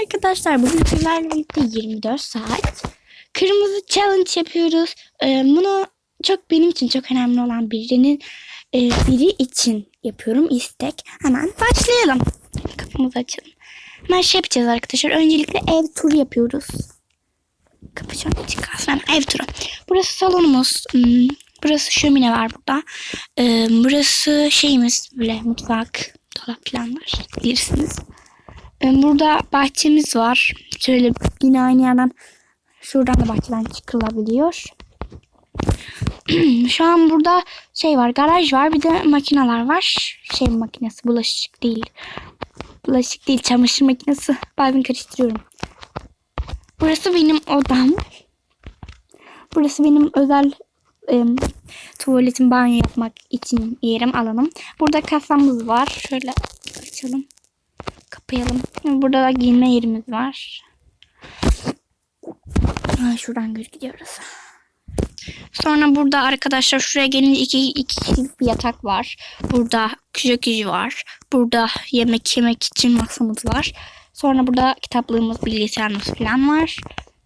Arkadaşlar bugün sizlerle birlikte 24 saat kırmızı challenge yapıyoruz. Ee, bunu çok benim için çok önemli olan birinin e, biri için yapıyorum istek. Hemen başlayalım. Kapımızı açalım. Hemen şey yapacağız arkadaşlar. Öncelikle ev turu yapıyoruz. Kalsın. Hemen ev turu. Burası salonumuz. Hmm, burası şömine var burada. Ee, burası şeyimiz böyle mutfak dolap falan var. Bilirsiniz. Ee, Burada bahçemiz var. Şöyle yine aynı yerden şuradan da bahçeden çıkılabiliyor. Şu an burada şey var garaj var bir de makineler var. Şey makinesi bulaşık değil. Bulaşık değil çamaşır makinesi. Bazen karıştırıyorum. Burası benim odam. Burası benim özel e, tuvaletim banyo yapmak için yerim alanım. Burada kasamız var. Şöyle açalım. Kapayalım. Burada da giyinme yerimiz var. Şuradan gidiyoruz. Sonra burada arkadaşlar şuraya gelince iki, iki kişilik bir yatak var. Burada jacuzzi var. Burada yemek yemek için masamız var. Sonra burada kitaplığımız, bilgisayarımız falan var.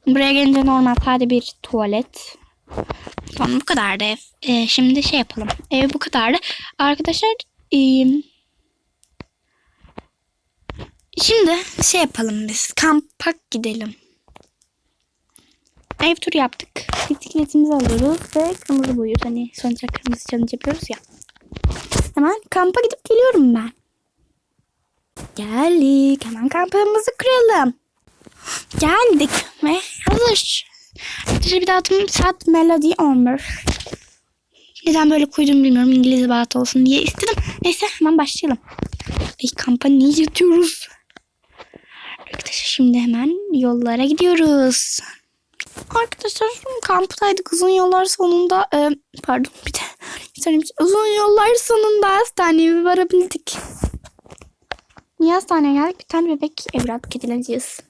Buraya gelince normal sade bir tuvalet. Sonra bu kadardı ev. Ee, şimdi şey yapalım. Ev bu kadardı. Arkadaşlar ee, Şimdi şey yapalım biz. Kampa gidelim. Ev turu yaptık. Bisikletimizi alıyoruz ve kırmızı boyuyoruz. Hani sonuçta kırmızı challenge yapıyoruz ya. Hemen kampa gidip geliyorum ben. Geldik. Hemen kampımızı kuralım. Geldik ve hazır. Arkadaşlar bir adım saat Melody 11. Neden böyle koydum bilmiyorum. İngiliz bat olsun diye istedim. Neyse hemen başlayalım. Ay kampa niye yatıyoruz? Şimdi hemen yollara gidiyoruz. Arkadaşlar kamptaydık uzun yollar sonunda e, pardon bir de tane bir- uzun yollar sonunda hastaneye varabildik. Niye hastaneye geldik? Bir tane bebek evlat edileceğiz.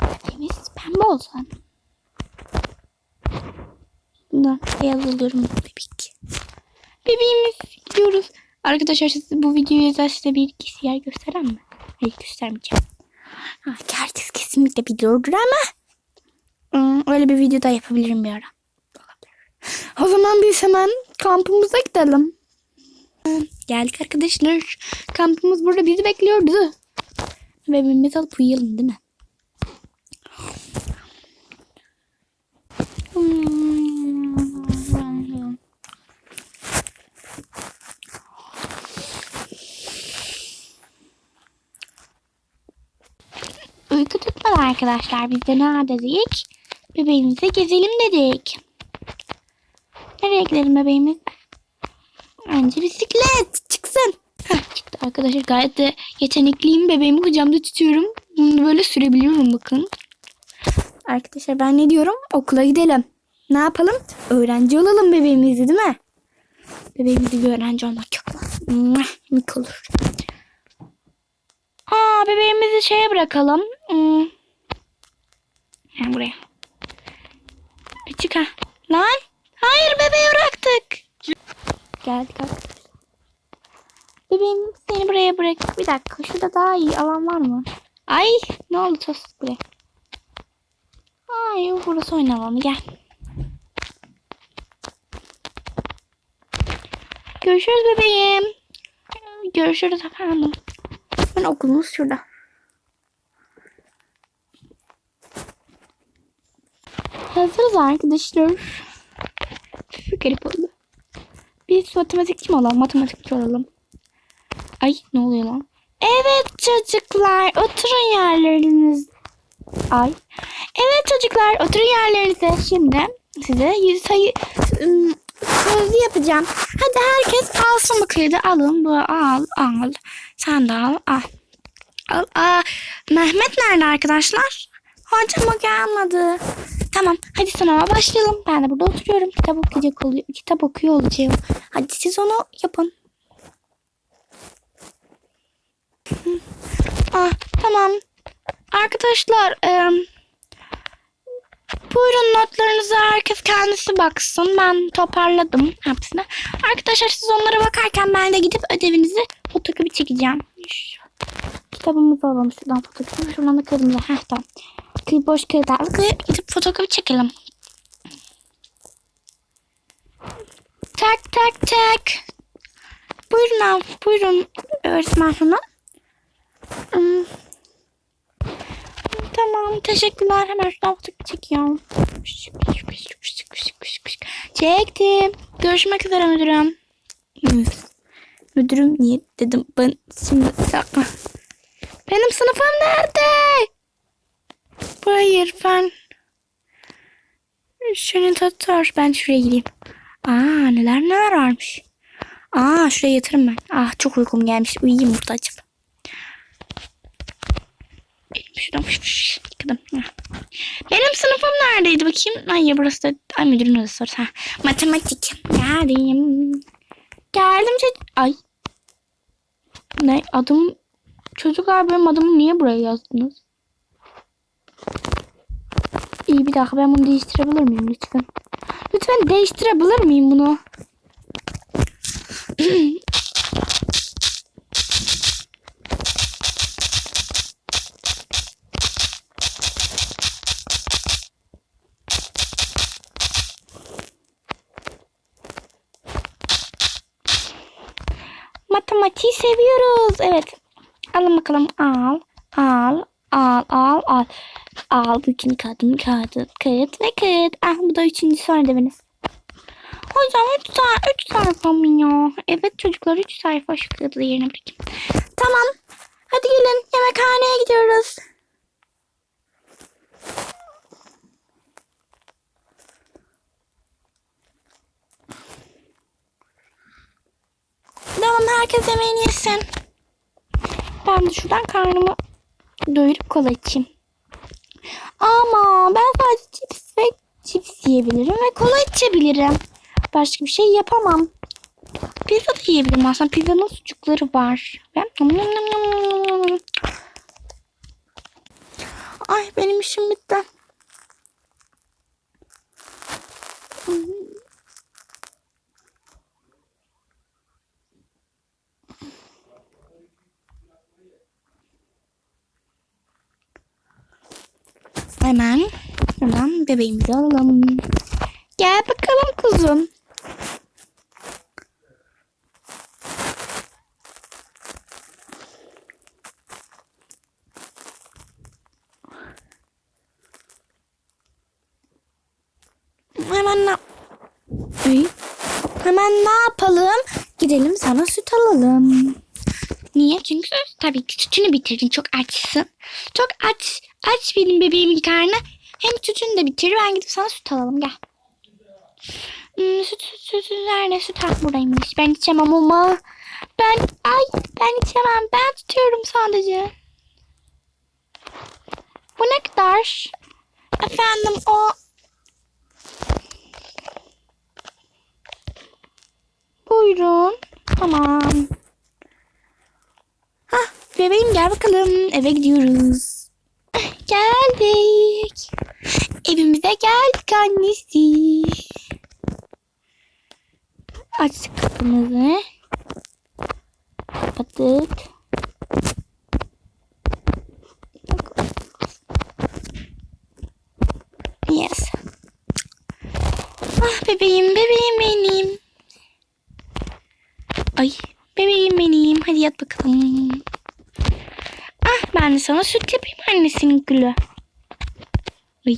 Bebeğimiz pembe olsun. Bundan beyaz oluyorum bebek. Bebeğimiz gidiyoruz. Arkadaşlar size bu videoyu özel size bir iki yer gösteren mi? Hayır göstermeyeceğim. Ha, herkes kesinlikle biliyordur ama hmm, öyle bir video da yapabilirim bir ara. O zaman biz hemen kampımıza gidelim. Geldik arkadaşlar. Kampımız burada bizi bekliyordu. Bebeğimizi alıp uyuyalım değil mi? Hmm. Uyku tutmadı arkadaşlar. Biz de ne dedik? Bebeğimize gezelim dedik. Nereye gidelim bebeğimiz? Önce bisiklet çıksın. Çıktı arkadaşlar. Gayet de yetenekliyim. Bebeğimi kucağımda tutuyorum. Bunu böyle sürebiliyorum bakın. Arkadaşlar ben ne diyorum? Okula gidelim. Ne yapalım? Öğrenci olalım bebeğimizi değil mi? Bebeğimizi bir öğrenci olmak yok mu? Mik olur. Aa bebeğimizi şeye bırakalım. Hmm. Ha, buraya. Çık ha. Lan. Hayır bebeği bıraktık. Geldik arkadaşlar. Bebeğim seni buraya bırak. Bir dakika şurada daha iyi alan var mı? Ay ne oldu tos buraya. Ay burası oynamam gel. Görüşürüz bebeğim. Görüşürüz efendim. Ben okulumuz şurada. Hazırız arkadaşlar. Çok garip oldu. Biz matematikçi mi olalım? Matematikçi olalım. Ay ne oluyor lan? Evet çocuklar oturun yerleriniz. Ay. Evet çocuklar oturun yerlerinize. Şimdi size yüz sayı ım, sözlü yapacağım. Hadi herkes alsın bu kaydı. Alın bu al al. Sen de al al. Al, aa, Mehmet nerede arkadaşlar? Hocam o gelmedi. Tamam hadi sınava başlayalım. Ben de burada oturuyorum. Kitap okuyacak oluyor. Kitap okuyor olacağım. Hadi siz onu yapın. Ah, tamam. Arkadaşlar em, buyurun notlarınıza herkes kendisi baksın. Ben toparladım hepsini. Arkadaşlar siz onlara bakarken ben de gidip ödevinizi fotokopi çekeceğim. Şu kitabımızı alalım. Şuradan fotoğrafı. Şuradan da kağıdımızı. Heh tamam. Boş kağıt aldık ve gidip fotoğrafı çekelim. Tak tak tak. Buyurun abi. Buyurun öğretmen hanım. Hmm. Tamam teşekkürler. Hemen şuradan fotoğrafı çekiyorum. Çektim. Görüşmek üzere müdürüm. Müdürüm niye dedim ben şimdi dakika. Benim sınıfım nerede? Hayır ben şunu tutar. Ben şuraya gideyim. Aa neler neler varmış. Aa şuraya yatırım ben. Ah çok uykum gelmiş. Uyuyayım burada açıp. Şuradan fış. Benim sınıfım neredeydi bakayım? Ay burası da ay müdürün odası orası. Ha. Matematik. Geldim. Geldim çocuk. Ay. Ne adım çocuklar benim adımı niye buraya yazdınız? İyi bir dakika ben bunu değiştirebilir miyim lütfen? Lütfen değiştirebilir miyim bunu? Matematiği seviyoruz. Evet. Alın bakalım. Al. Al. Al. Al. Al. Al. Bütün kağıdım kağıt. Kağıt ve kağıt. Ah bu da üçüncü soru ödeviniz. Hocam üç, sayfa, üç sayfa mı ya? Evet çocuklar üç sayfa şu kağıdı yerine bırakayım. Tamam. Hadi gelin yemekhaneye gidiyoruz. Tamam herkes yemeğini yesin. Ben de şuradan karnımı doyurup kola içeyim. Ama ben sadece cips ve cips yiyebilirim ve kola içebilirim. Başka bir şey yapamam. Pizza da yiyebilirim aslında. Pizzanın sucukları var. Ay benim işim bitti. Hemen hemen bebeğimizi alalım. Gel bakalım kuzum. Hemen ne Hemen ne yapalım? Gidelim sana süt alalım. Niye? Çünkü tabii ki sütünü bitirdin. Çok açsın. Çok aç. Aç benim bebeğimin karnı. Hem sütünü de bitir. Ben gidip sana süt alalım. Gel. Hmm, süt, süt, süt, süt nerede? Süt ha, buradaymış. Ben içemem ama. Ben, ay ben içemem. Ben tutuyorum sadece. Bu ne kadar? Efendim o Buyurun. Tamam. Hah bebeğim gel bakalım. Eve gidiyoruz. Geldik. Evimize geldik annesi. Açtık kapımızı. Kapattık. Yes. Ah bebeğim bebeğim benim. Ay bebeğim benim. Hadi yat bakalım. Ben de sana süt yapayım annesinin gülü. Ay.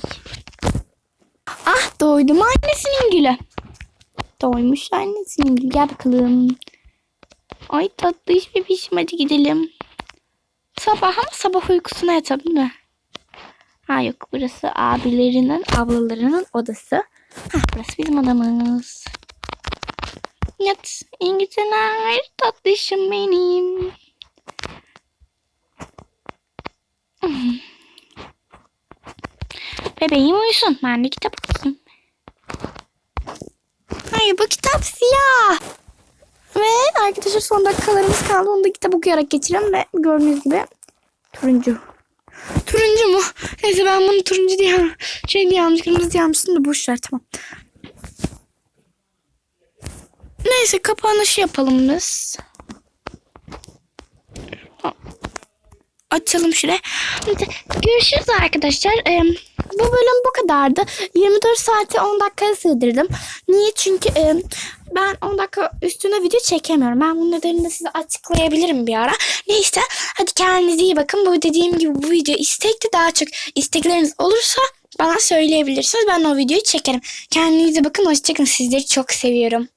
Ah doydum annesinin gülü. Doymuş annesinin gülü. Gel bakalım. Ay tatlı iş bebişim hadi gidelim. Sabah ama sabah uykusuna yatalım değil mi? Ha yok burası abilerinin ablalarının odası. Ha burası bizim odamız. Yat iyi geceler tatlışım benim. Bebeğim uyusun. Ben de kitap okuyayım. Hayır bu kitap siyah. Ve arkadaşlar son dakikalarımız kaldı. Onu da kitap okuyarak geçirelim ve gördüğünüz gibi turuncu. Turuncu mu? Neyse ben bunu turuncu diye şey diye almış kırmızı diye almıştım da boş ver tamam. Neyse kapanışı yapalım biz. Açalım şuraya. Görüşürüz arkadaşlar. Ee, bu bölüm bu kadardı. 24 saate 10 dakikaya sığdırdım. Niye? Çünkü e, ben 10 dakika üstüne video çekemiyorum. Ben bunun nedenini de size açıklayabilirim bir ara. Neyse hadi kendinize iyi bakın. Bu dediğim gibi bu video istekti. Daha çok istekleriniz olursa bana söyleyebilirsiniz. Ben o videoyu çekerim. Kendinize bakın. Hoşçakalın. Sizleri çok seviyorum.